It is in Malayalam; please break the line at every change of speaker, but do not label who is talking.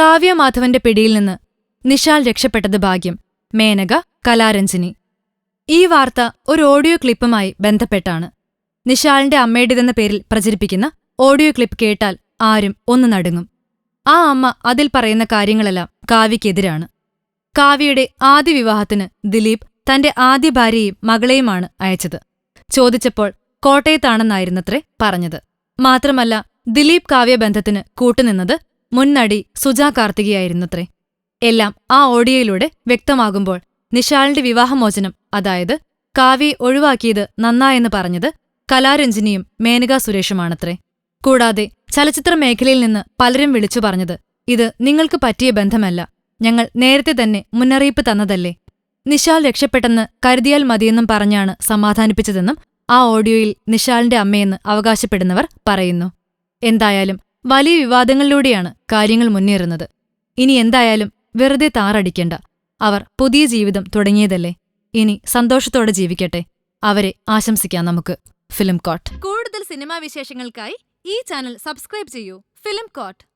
കാവ്യമാധവന്റെ പിടിയിൽ നിന്ന് നിഷാൽ രക്ഷപ്പെട്ടത് ഭാഗ്യം. മേനക കലാരഞ്ജിനി. ഈ വാർത്ത ഒരു ഓഡിയോ ക്ലിപ്പുമായി ബന്ധപ്പെട്ടാണ്. നിഷാലിന്റെ അമ്മയുടേതെന്ന പേരിൽ പ്രചരിപ്പിക്കുന്ന ഓഡിയോ ക്ലിപ്പ് കേട്ടാൽ ആരും ഒന്ന് നടുങ്ങും. ആ അമ്മ അതിൽ പറയുന്ന കാര്യങ്ങളെല്ലാം കാവ്യക്കെതിരാണ്. കാവ്യയുടെ ആദ്യ വിവാഹത്തിന് ദിലീപ് തന്റെ ആദ്യ ഭാര്യയും മകളെയുമാണ് അയച്ചത്. ചോദിച്ചപ്പോൾ കോട്ടയത്താണെന്നായിരുന്നത്രേ പറഞ്ഞത്. മാത്രമല്ല ദിലീപ് കാവ്യ ബന്ധത്തിന് കൂട്ടുനിന്നത് മുൻനടി സുജാ കാർത്തികയായിരുന്നത്രേ. എല്ലാം ആ ഓഡിയോയിലൂടെ വ്യക്തമാകുമ്പോൾ നിഷാളിന്റെ വിവാഹമോചനം അതായത് കാവ്യ ഒഴിവാക്കിയത് നന്നായെന്ന് പറഞ്ഞത് കലാരഞ്ജിനിയും മേനകാ സുരേഷുമാണത്രേ. കൂടാതെ ചലച്ചിത്ര മേഖലയിൽ നിന്ന് പലരും വിളിച്ചു പറഞ്ഞത് ഇത് നിങ്ങൾക്ക് പറ്റിയ ബന്ധമല്ല ഞങ്ങൾ നേരത്തെ തന്നെ മുന്നറിയിപ്പ് തന്നതല്ലേ. നിഷാൽ രക്ഷപ്പെട്ടെന്ന് കരുതിയാൽ മതിയെന്നും പറഞ്ഞാണ് സമാധാനിപ്പിച്ചതെന്നും ആ ഓഡിയോയിൽ നിഷാലിന്റെ അമ്മയെന്ന് അവകാശപ്പെടുന്നവർ പറയുന്നു. എന്തായാലും വലിയ വിവാദങ്ങളിലൂടെയാണ് കാര്യങ്ങൾ മുന്നേറുന്നത്. ഇനി എന്തായാലും വെറുതെ താറടിക്കണ്ട. അവർ പുതിയ ജീവിതം തുടങ്ങിയതല്ലേ? ഇനി സന്തോഷത്തോടെ ജീവിക്കട്ടെ. അവരെ ആശംസിക്കാം നമുക്ക്. Film court. കൂടുതൽ സിനിമാ വിശേഷങ്ങൾക്കായി ഈ ചാനൽ സബ്സ്ക്രൈബ് ചെയ്യൂ. Film coat.